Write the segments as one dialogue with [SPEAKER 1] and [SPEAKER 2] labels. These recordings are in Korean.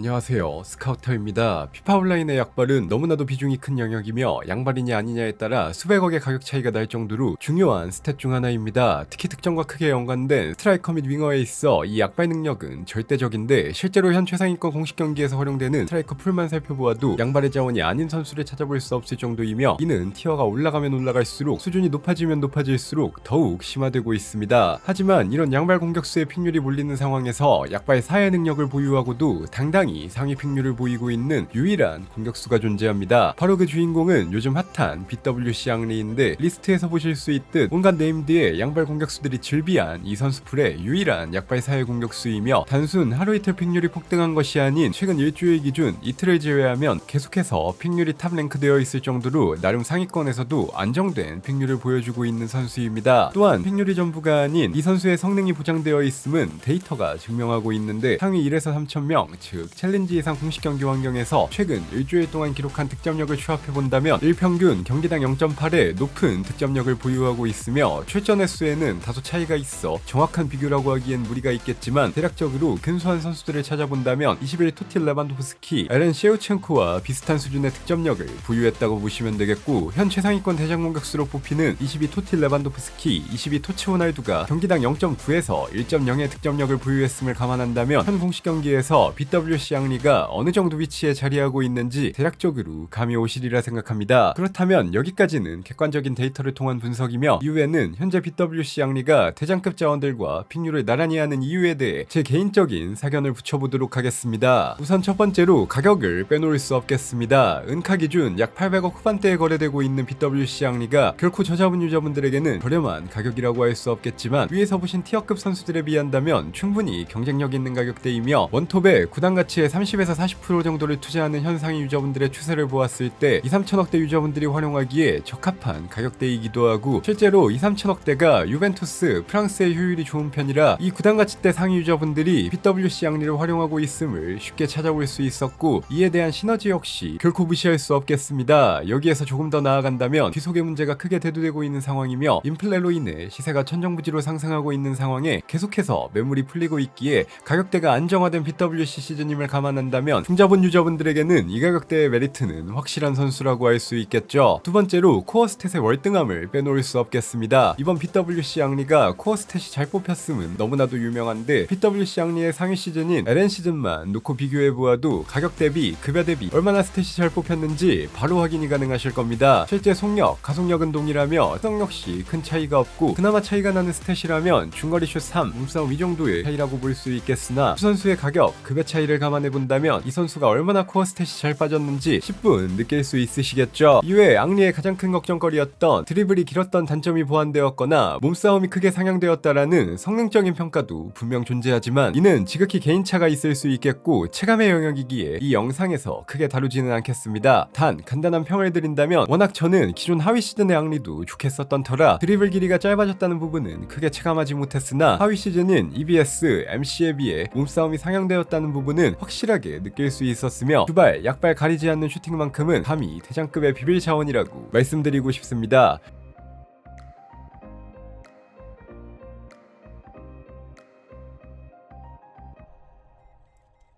[SPEAKER 1] 안녕하세요. 스카우터입니다. 피파 온라인의 약발은 너무나도 비중이 큰 영역이며 양발이냐 아니냐에 따라 수백억의 가격 차이가 날 정도로 중요한 스탯 중 하나입니다. 특히 득점과 크게 연관된 스트라이커 및 윙어에 있어 이 약발 능력은 절대적인데 실제로 현 최상위권 공식 경기에서 활용되는 스트라이커 풀만 살펴보아도 양발의 자원이 아닌 선수를 찾아볼 수 없을 정도이며 이는 티어가 올라가면 올라갈수록 수준이 높아지면 높아질수록 더욱 심화되고 있습니다. 하지만 이런 양발 공격수의 픽률이 몰리는 상황에서 약발 사회 능력을 보유하고도 당당히 상위 픽률을 보이고 있는 유일한 공격수가 존재합니다. 바로 그 주인공은 요즘 핫한 BWC 앙리인데 리스트에서 보실 수 있듯 온갖 네임드의 양발 공격수들이 즐비한 이 선수풀의 유일한 약발 사회 공격수이며 단순 하루 이틀 픽률이 폭등한 것이 아닌 최근 일주일 기준 이틀을 제외하면 계속해서 픽률이 탑 랭크되어 있을 정도로 나름 상위권에서도 안정된 픽률을 보여주고 있는 선수입니다. 또한 픽률이 전부가 아닌 이 선수의 성능이 보장되어 있음은 데이터가 증명하고 있는데 상위 1에서 3,000명, 즉 챌린지 이상 공식 경기 환경에서 최근 일주일 동안 기록한 득점력을 추합해 본다면 일평균 경기당 0.8의 높은 득점력을 보유하고 있으며 출전 횟수에는 다소 차이가 있어 정확한 비교라고 하기엔 무리가 있겠지만 대략적으로 근소한 선수들을 찾아본다면 21 토틸 레반도프스키, 에렌 셰우첸코와 비슷한 수준의 득점력을 보유했다고 보시면 되겠고 현 최상위권 대장 공격수로 뽑히는 22 토틸 레반도프스키, 22 토치 호날두가 경기당 0.9에서 1.0의 득점력을 보유했음을 감안한다면 현 공식 경기에서 BWC 앙리가 어느 정도 위치에 자리하고 있는지 대략적으로 감이 오시리라 생각합니다. 그렇다면 여기까지는 객관적인 데이터를 통한 분석이며 이후에는 현재 BWC 앙리가 대장급 자원들과 픽률을 나란히 하는 이유에 대해 제 개인적인 사견을 붙여보도록 하겠습니다. 우선 첫 번째로 가격을 빼놓을 수 없겠습니다. 은카 기준 약 800억 후반대에 거래되고 있는 BWC 앙리가 결코 저자분 유저분들에게는 저렴한 가격이라고 할 수 없겠지만 위에서 보신 티어급 선수들에 비한다면 충분히 경쟁력 있는 가격대이며 원톱에 구단 가치 의 30에서 40% 정도를 투자하는 현상의 유저분들의 추세를 보았을 때 2, 3천억대 유저분들이 활용하기에 적합한 가격대이기도 하고 실제로 2, 3천억대가 유벤투스, 프랑스의 효율이 좋은 편이라 이 구단 가치대 상위 유저분들이 BWC 양리를 활용하고 있음을 쉽게 찾아볼 수 있었고 이에 대한 시너지 역시 결코 무시할 수 없겠습니다. 여기에서 조금 더 나아간다면 귀속의 문제가 크게 대두되고 있는 상황이며 인플레로 인해 시세가 천정부지로 상승하고 있는 상황에 계속해서 매물이 풀리고 있기에 가격대가 안정화된 BWC 시즌임을 감안한다면 중자본 유저분들에게는 이 가격대의 메리트는 확실한 선수라고 할 수 있겠죠. 두 번째로 코어 스탯의 월등함을 빼놓을 수 없겠습니다. 이번 BWC 앙리가 코어 스탯이 잘 뽑혔음은 너무나도 유명한데 BWC 앙리의 상위 시즌인 LN 시즌만 놓고 비교해 보아도 가격 대비 급여 대비 얼마나 스탯이 잘 뽑혔는지 바로 확인이 가능하실 겁니다. 실제 속력, 가속력은 동일하며 특성 역시 큰 차이가 없고 그나마 차이가 나는 스탯이라면 중거리 슛 3, 몸싸움 이 정도의 차이라고 볼 수 있겠으나 두 선수의 가격, 급여 차이를 감안 해 본다면 이 선수가 얼마나 코어 스탯이 잘 빠졌는지 10분 느낄 수 있으시겠죠. 이외에 앙리의 가장 큰 걱정거리였던 드리블이 길었던 단점이 보완되었거나 몸싸움이 크게 상향되었다라는 성능적인 평가도 분명 존재하지만 이는 지극히 개인차가 있을 수 있겠고 체감의 영역이기에 이 영상에서 크게 다루지는 않겠습니다. 단 간단한 평을 드린다면 워낙 저는 기존 하위 시즌의 앙리도 좋겠었던 터라 드리블 길이가 짧아졌다는 부분은 크게 체감하지 못했으나 하위 시즌인 EBS, MC에 비해 몸싸움이 상향되었다는 부분은 확 실하게 느낄 수 있었으며 두발, 약발 가리지 않는 슈팅만큼은 감히 대장급의 비빌 자원이라고 말씀드리고 싶습니다.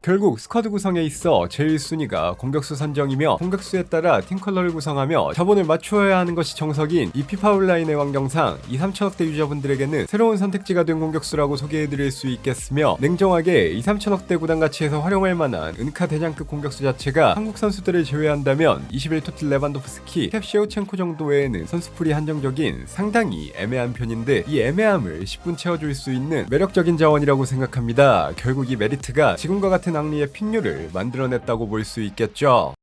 [SPEAKER 1] 결국 스쿼드 구성에 있어 제일 순위가 공격수 선정이며 공격수에 따라 팀 컬러를 구성하며 자본을 맞추어야 하는 것이 정석인 이 피파 온라인의 환경상 2, 3천억대 유저분들에게는 새로운 선택지가 된 공격수라고 소개해드릴 수 있겠으며 냉정하게 2, 3천억대 구단 가치에서 활용할 만한 은카 대장급 공격수 자체가 한국 선수들을 제외한다면 21 토틸 레반도프스키, 캡 셰우첸코 정도 외에는 선수풀이 한정적인 상당히 애매한 편인데 이 애매함을 10분 채워줄 수 있는 매력적인 자원이라고 생각합니다. 결국 이 메리트가 지금과 같은 앙리의 픽률을 만들어냈다고 볼 수 있겠죠.